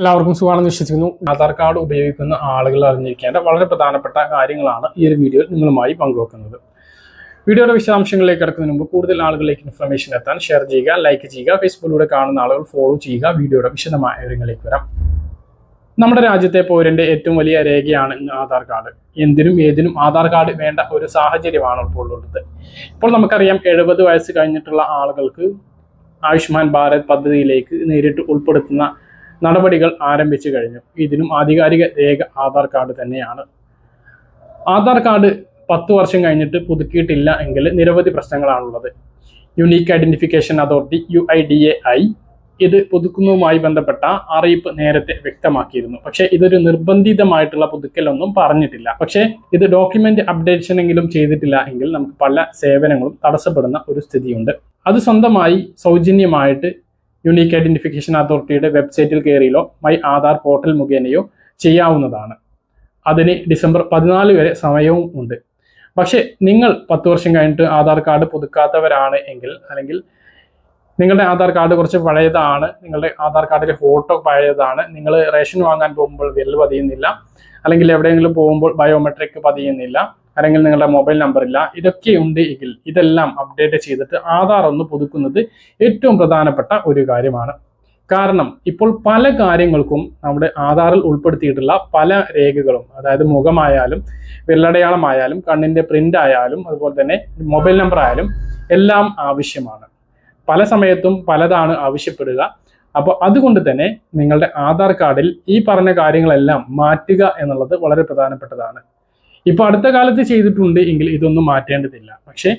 എല്ലാവർക്കും സുഖമാണെന്ന് വിശ്വസിക്കുന്നു. ആധാർ കാർഡ് ഉപയോഗിക്കുന്ന ആളുകൾ അറിഞ്ഞിരിക്കേണ്ട വളരെ പ്രധാനപ്പെട്ട കാര്യങ്ങളാണ് ഈ ഒരു വീഡിയോയിൽ നിങ്ങളുമായി പങ്കുവെക്കുന്നത്. വീഡിയോയുടെ വിശദാംശങ്ങളിലേക്ക് കിടക്കുന്നതിന് മുമ്പ് കൂടുതൽ ആളുകളിലേക്ക് ഇൻഫർമേഷൻ എത്താൻ ഷെയർ ചെയ്യുക ലൈക്ക് ചെയ്യുക ഫേസ്ബുക്കിലൂടെ കാണുന്ന ആളുകൾ ഫോളോ ചെയ്യുക വീഡിയോയുടെ വിശദമായ വിവരങ്ങളിലേക്ക് വരാം. നമ്മുടെ രാജ്യത്തെ പൗരന്റെ ഏറ്റവും വലിയ രേഖയാണ് ആധാർ കാർഡ്. എന്തിനും ഏതിനും ആധാർ കാർഡ് വേണ്ട ഒരു സാഹചര്യമാണ് ഇപ്പോൾ ഉള്ളത്. ഇപ്പോൾ നമുക്കറിയാം എഴുപത് വയസ്സ് കഴിഞ്ഞിട്ടുള്ള ആളുകൾക്ക് ആയുഷ്മാൻ ഭാരത് പദ്ധതിയിലേക്ക് നേരിട്ട് ഉൾപ്പെടുത്തുന്ന നടപടികൾ ആരംഭിച്ചു കഴിഞ്ഞു. ഇതിനും ആധികാരിക രേഖ ആധാർ കാർഡ് തന്നെയാണ്. ആധാർ കാർഡ് പത്ത് വർഷം കഴിഞ്ഞിട്ട് പുതുക്കിയിട്ടില്ല എങ്കിൽ നിരവധി പ്രശ്നങ്ങളാണുള്ളത്. Unique identification authority U I D A I ഇത് പുതുക്കുന്നതുമായി ബന്ധപ്പെട്ട അറിയിപ്പ് നേരത്തെ വ്യക്തമാക്കിയിരുന്നു. പക്ഷേ ഇതൊരു നിർബന്ധിതമായിട്ടുള്ള പുതുക്കലൊന്നും പറഞ്ഞിട്ടില്ല. പക്ഷേ ഇത് ഡോക്യുമെന്റ് അപ്ഡേഷൻ എങ്കിലും ചെയ്തിട്ടില്ല എങ്കിൽ നമുക്ക് പല സേവനങ്ങളും തടസ്സപ്പെടുന്ന ഒരു സ്ഥിതിയുണ്ട്. അത് സ്വന്തമായി സൗജന്യമായിട്ട് യുണീക്ക് ഐഡന്റിഫിക്കേഷൻ അതോറിറ്റിയുടെ വെബ്സൈറ്റിൽ കയറിയിലോ മൈ ആധാർ പോർട്ടൽ മുഖേനയോ ചെയ്യാവുന്നതാണ്. അതിന് ഡിസംബർ പതിനാല് വരെ സമയവും ഉണ്ട്. പക്ഷേ നിങ്ങൾ പത്ത് വർഷം കഴിഞ്ഞിട്ട് ആധാർ കാർഡ് പുതുക്കാത്തവരാണ് എങ്കിൽ അല്ലെങ്കിൽ നിങ്ങളുടെ ആധാർ കാർഡ് കുറച്ച് പഴയതാണ് നിങ്ങളുടെ ആധാർ കാർഡിലെ ഫോട്ടോ പഴയതാണ് നിങ്ങൾ റേഷൻ വാങ്ങാൻ പോകുമ്പോൾ വിരൽ പതിയുന്നില്ല അല്ലെങ്കിൽ എവിടെയെങ്കിലും പോകുമ്പോൾ ബയോമെട്രിക് പതിയുന്നില്ല അല്ലെങ്കിൽ നിങ്ങളുടെ മൊബൈൽ നമ്പർ ഇല്ല. ഇതൊക്കെ ഉണ്ട് എങ്കിൽ ഇതെല്ലാം അപ്ഡേറ്റ് ചെയ്തിട്ട് ആധാർ ഒന്ന് പുതുക്കുന്നത് ഏറ്റവും പ്രധാനപ്പെട്ട ഒരു കാര്യമാണ്. കാരണം ഇപ്പോൾ പല കാര്യങ്ങൾക്കും നമ്മുടെ ആധാറിൽ ഉൾപ്പെടുത്തിയിട്ടുള്ള പല രേഖകളും അതായത് മുഖമായാലും വിരലടയാളമായാലും കണ്ണിന്റെ പ്രിന്റ് ആയാലും അതുപോലെ തന്നെ മൊബൈൽ നമ്പർ ആയാലും എല്ലാം ആവശ്യമാണ്. പല സമയത്തും പലതാണ് ആവശ്യപ്പെടുക. അപ്പോൾ അതുകൊണ്ട് തന്നെ നിങ്ങളുടെ ആധാർ കാർഡിൽ ഈ പറഞ്ഞ കാര്യങ്ങളെല്ലാം മാറ്റുക എന്നുള്ളത് വളരെ പ്രധാനപ്പെട്ടതാണ്. ഇപ്പോൾ അടുത്ത കാലത്ത് ചെയ്തിട്ടുണ്ട് എങ്കിൽ ഇതൊന്നും മാറ്റേണ്ടതില്ല. പക്ഷേ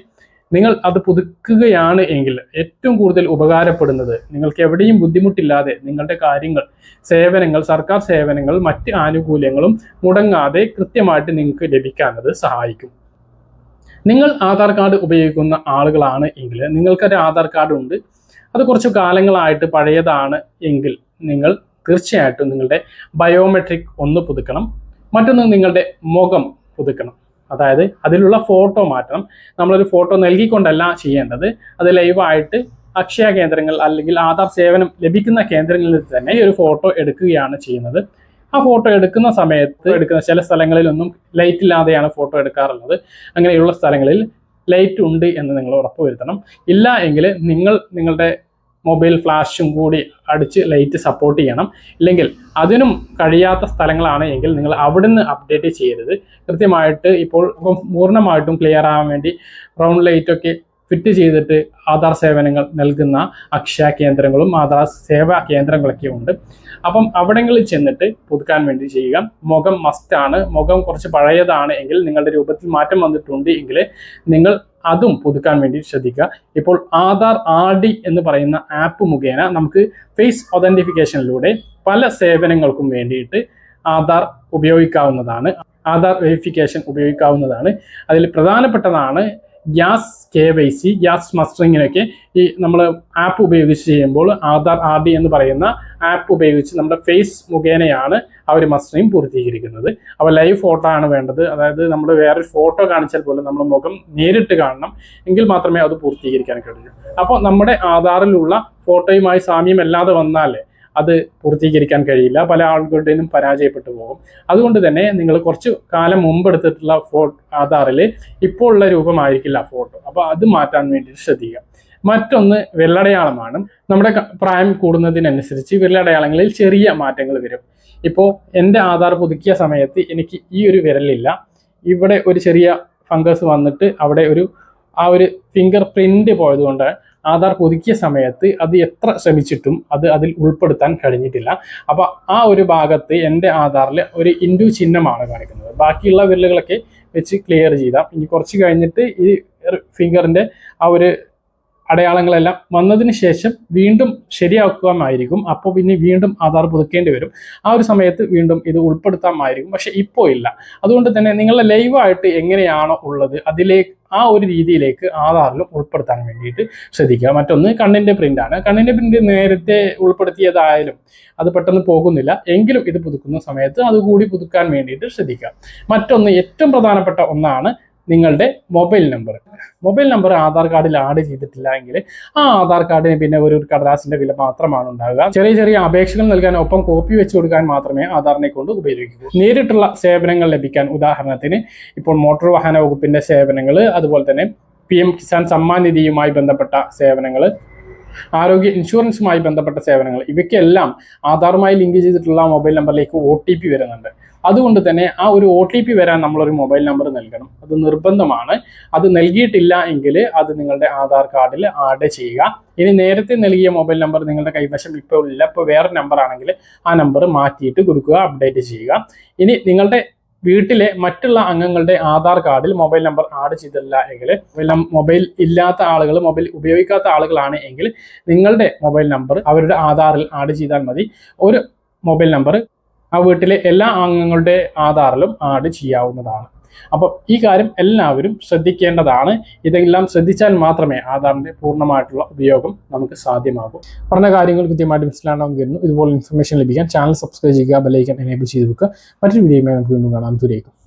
നിങ്ങൾ അത് പുതുക്കുകയാണ് എങ്കിൽ ഏറ്റവും കൂടുതൽ ഉപകാരപ്പെടുന്നത് നിങ്ങൾക്ക് എവിടെയും ബുദ്ധിമുട്ടില്ലാതെ നിങ്ങളുടെ കാര്യങ്ങൾ സേവനങ്ങൾ സർക്കാർ സേവനങ്ങൾ മറ്റ് ആനുകൂല്യങ്ങളും മുടങ്ങാതെ കൃത്യമായിട്ട് നിങ്ങൾക്ക് ലഭിക്കാനത് സഹായിക്കും. നിങ്ങൾ ആധാർ കാർഡ് ഉപയോഗിക്കുന്ന ആളുകളാണ് എങ്കിൽ നിങ്ങൾക്കൊരു ആധാർ കാർഡ് ഉണ്ട്. അത് കുറച്ച് കാലങ്ങളായിട്ട് പഴയതാണ് എങ്കിൽ നിങ്ങൾ തീർച്ചയായിട്ടും നിങ്ങളുടെ ബയോമെട്രിക് ഒന്ന് പുതുക്കണം. മറ്റൊന്ന് നിങ്ങളുടെ മുഖം പുതുക്കണം. അതായത് അതിലുള്ള ഫോട്ടോ മാറ്റണം. നമ്മളൊരു ഫോട്ടോ നൽകിക്കൊണ്ടല്ല ചെയ്യേണ്ടത്. അത് ലൈവായിട്ട് അക്ഷയ കേന്ദ്രങ്ങൾ അല്ലെങ്കിൽ ആധാർ സേവനം ലഭിക്കുന്ന കേന്ദ്രങ്ങളിൽ തന്നെ ഒരു ഫോട്ടോ എടുക്കുകയാണ് ചെയ്യുന്നത്. ആ ഫോട്ടോ എടുക്കുന്ന സമയത്ത് എടുക്കുന്ന ചില സ്ഥലങ്ങളിലൊന്നും ലൈറ്റ് ഇല്ലാതെയാണ് ഫോട്ടോ എടുക്കാറുള്ളത്. അങ്ങനെയുള്ള സ്ഥലങ്ങളിൽ ലൈറ്റ് ഉണ്ട് എന്ന് നിങ്ങൾ ഉറപ്പുവരുത്തണം. ഇല്ല എങ്കിൽ നിങ്ങൾ നിങ്ങളുടെ മൊബൈൽ ഫ്ലാഷും കൂടി അടിച്ച് ലൈറ്റ് സപ്പോർട്ട് ചെയ്യണം. ഇല്ലെങ്കിൽ അതിനും കഴിയാത്ത സ്ഥലങ്ങളാണ് എങ്കിൽ നിങ്ങൾ അവിടുന്ന് അപ്ഡേറ്റ് ചെയ്യരുത്. കൃത്യമായിട്ട് ഇപ്പോൾ പൂർണമായിട്ടും ക്ലിയർ ആവാൻ വേണ്ടി റൗണ്ട് ലൈറ്റൊക്കെ ഫിറ്റ് ചെയ്തിട്ട് ആധാർ സേവനങ്ങൾ നൽകുന്ന അക്ഷയ കേന്ദ്രങ്ങളും ആധാർ സേവാ കേന്ദ്രങ്ങളൊക്കെ ഉണ്ട്. അപ്പം അവിടങ്ങളിൽ ചെന്നിട്ട് പുതുക്കാൻ വേണ്ടി ചെയ്യുക. മുഖം മസ്റ്റാണ് മുഖം കുറച്ച് പഴയതാണ് എങ്കിൽ നിങ്ങളുടെ രൂപത്തിൽ മാറ്റം വന്നിട്ടുണ്ട് എങ്കിൽ നിങ്ങൾ അതും പുതുക്കാൻ വേണ്ടി ശ്രദ്ധിക്കുക. ഇപ്പോൾ ആധാർ ആർ ഡി എന്ന് പറയുന്ന ആപ്പ് മുഖേന നമുക്ക് ഫേസ് ഒതന്റിഫിക്കേഷനിലൂടെ പല സേവനങ്ങൾക്കും വേണ്ടിയിട്ട് ആധാർ ഉപയോഗിക്കാവുന്നതാണ്. ആധാർ വെരിഫിക്കേഷൻ ഉപയോഗിക്കാവുന്നതാണ്. അതിൽ പ്രധാനപ്പെട്ടതാണ് gas K Y C gas മസ്റ്ററിങ്ങിനൊക്കെ ഈ നമ്മൾ ആപ്പ് ഉപയോഗിച്ച് ചെയ്യുമ്പോൾ ആധാർ ആർ ഡി എന്ന് പറയുന്ന ആപ്പ് ഉപയോഗിച്ച് നമ്മുടെ ഫേസ് മുഖേനയാണ് അവർ മസ്റ്ററിങ് പൂർത്തീകരിക്കുന്നത്. അപ്പോൾ ലൈവ് ഫോട്ടോ ആണ് വേണ്ടത്. അതായത് നമ്മൾ വേറൊരു ഫോട്ടോ കാണിച്ചാൽ പോലും നമ്മൾ മുഖം നേരിട്ട് കാണണം എങ്കിൽ മാത്രമേ അത് പൂർത്തീകരിക്കാൻ കഴിയൂ. അപ്പോൾ നമ്മുടെ ആധാറിലുള്ള ഫോട്ടോയുമായി സാമ്യമല്ലാതെ വന്നാലേ അത് പൂർത്തീകരിക്കാൻ കഴിയില്ല. പല ആളുകളുടെയും പരാജയപ്പെട്ടു പോകും. അതുകൊണ്ട് തന്നെ നിങ്ങൾ കുറച്ച് കാലം മുമ്പ് എടുത്തിട്ടുള്ള ഫോ ആധാറിൽ ഇപ്പോൾ ഉള്ള രൂപമായിരിക്കില്ല ഫോട്ടോ. അപ്പോൾ അത് മാറ്റാൻ വേണ്ടിയിട്ട് ശ്രദ്ധിക്കുക. മറ്റൊന്ന് വെള്ളടയാളമാണ് നമ്മുടെ പ്രായം കൂടുന്നതിനനുസരിച്ച് വിരലടയാളങ്ങളിൽ ചെറിയ മാറ്റങ്ങൾ വരും. ഇപ്പോൾ എന്റെ ആധാർ പുതുക്കിയ സമയത്ത് എനിക്ക് ഈ ഒരു വിരലില്ല. ഇവിടെ ഒരു ചെറിയ ഫംഗസ് വന്നിട്ട് അവിടെ ഒരു ആ ഒരു ഫിംഗർ പ്രിന്റ് പോയതുകൊണ്ട് ആധാർ പുതുക്കിയ സമയത്ത് അത് എത്ര ശ്രമിച്ചിട്ടും അത് അതിൽ ഉൾപ്പെടുത്താൻ കഴിഞ്ഞിട്ടില്ല. അപ്പോൾ ആ ഒരു ഭാഗത്ത് എന്റെ ആധാറിൽ ഒരു ഇൻഡു ചിഹ്നമാണ് കാണിക്കുന്നത്. ബാക്കിയുള്ള വിരലുകളൊക്കെ വെച്ച് ക്ലിയർ ചെയ്താൽ ഇനി കുറച്ച് കഴിഞ്ഞിട്ട് ഈ ഫിംഗറിന്റെ ആ ഒരു അടയാളങ്ങളെല്ലാം വന്നതിന് ശേഷം വീണ്ടും ശരിയാക്കുവാനായിരിക്കും അപ്പോൾ പിന്നെ വീണ്ടും ആധാർ പുതുക്കേണ്ടി വരും. ആ ഒരു സമയത്ത് വീണ്ടും ഇത് ഉൾപ്പെടുത്താമായിരിക്കും. പക്ഷേ ഇപ്പോൾ ഇല്ല. അതുകൊണ്ട് തന്നെ നിങ്ങളുടെ ലൈവായിട്ട് എങ്ങനെയാണോ ഉള്ളത് അതിലേക്ക് ആ ഒരു രീതിയിലേക്ക് ആധാറിലും ഉൾപ്പെടുത്താൻ വേണ്ടിയിട്ട് ശ്രദ്ധിക്കുക. മറ്റൊന്ന് കണ്ണിന്റെ പ്രിന്റാണ് കണ്ണിന്റെ പ്രിന്റ് നേരത്തെ ഉൾപ്പെടുത്തിയതായാലും അത് പെട്ടെന്ന് പോകുന്നില്ല. എങ്കിലും ഇത് പുതുക്കുന്ന സമയത്ത് അതുകൂടി പുതുക്കാൻ വേണ്ടിയിട്ട് ശ്രദ്ധിക്കുക. മറ്റൊന്ന് ഏറ്റവും പ്രധാനപ്പെട്ട ഒന്നാണ് നിങ്ങളുടെ mobile number. Mobile number Aadhaar കാർഡിൽ ആഡ് ചെയ്തിട്ടില്ല എങ്കിൽ ആ ആധാർ കാർഡിന് പിന്നെ ഒരു കടലാസിന്റെ വില മാത്രമാണ് ഉണ്ടാകുക ചെറിയ ചെറിയ അപേക്ഷകൾ നൽകാൻ ഒപ്പം കോപ്പി വെച്ച് കൊടുക്കാൻ മാത്രമേ ആധാറിനെ കൊണ്ട് ഉപയോഗിക്കൂ. നേരിട്ടുള്ള സേവനങ്ങൾ ലഭിക്കാൻ ഉദാഹരണത്തിന് ഇപ്പോൾ മോട്ടോർ വാഹന വകുപ്പിന്റെ സേവനങ്ങൾ അതുപോലെ തന്നെ പി എം കിസാൻ സമ്മാൻ നിധിയുമായി ബന്ധപ്പെട്ട സേവനങ്ങൾ ആരോഗ്യ ഇൻഷുറൻസുമായി ബന്ധപ്പെട്ട സേവനങ്ങൾ. ഇവയ്ക്കെല്ലാം ആധാറുമായി ലിങ്ക് ചെയ്തിട്ടുള്ള മൊബൈൽ നമ്പറിലേക്ക് ഒ ടി പി വരുന്നുണ്ട്. അതുകൊണ്ട് തന്നെ ആ ഒരു ഒ ടി പി വരാൻ നമ്മളൊരു മൊബൈൽ നമ്പർ നൽകണം. അത് നിർബന്ധമാണ്. അത് നൽകിയിട്ടില്ല എങ്കിൽ അത് നിങ്ങളുടെ ആധാർ കാർഡിൽ ആഡ് ചെയ്യുക. ഇനി നേരത്തെ നൽകിയ മൊബൈൽ നമ്പർ നിങ്ങളുടെ കൈവശം ഇപ്പോൾ ഇല്ല. ഇപ്പോൾ വേറെ നമ്പർ ആണെങ്കിൽ ആ നമ്പർ മാറ്റിയിട്ട് കൊടുക്കുക അപ്ഡേറ്റ് ചെയ്യുക. ഇനി നിങ്ങളുടെ വീട്ടിലെ മറ്റുള്ള അംഗങ്ങളുടെ ആധാർ കാർഡിൽ മൊബൈൽ നമ്പർ ആഡ് ചെയ്തില്ല എങ്കിൽ മൊബൈൽ ഇല്ലാത്ത ആളുകൾ മൊബൈൽ ഉപയോഗിക്കാത്ത ആളുകളാണ് എങ്കിൽ നിങ്ങളുടെ മൊബൈൽ നമ്പർ അവരുടെ ആധാറിൽ ആഡ് ചെയ്താൽ മതി. ഒരു മൊബൈൽ നമ്പർ ആ വീട്ടിലെ എല്ലാ അംഗങ്ങളുടെ ആധാറിലും ആഡ് ചെയ്യാവുന്നതാണ്. അപ്പോൾ ഈ കാര്യം എല്ലാവരും ശ്രദ്ധിക്കേണ്ടതാണ്. ഇതെല്ലാം ശ്രദ്ധിച്ചാൽ മാത്രമേ ആധാറിന്റെ പൂർണമായിട്ടുള്ള ഉപയോഗം നമുക്ക് സാധ്യമാകൂ. പറഞ്ഞ കാര്യങ്ങൾ കൃത്യമായിട്ട് മനസ്സിലാണെങ്കിൽ ഇതുപോലെ ഇൻഫർമേഷൻ ലഭിക്കാൻ ചാനൽ സബ്സ്ക്രൈബ് ചെയ്യുക ബെലൈക്കൻ എനേബിൾ ചെയ്ത് വെക്കുക. മറ്റൊരു വീഡിയോയുമായി നമുക്ക് വീണ്ടും കാണാം. ദൂരേക്കും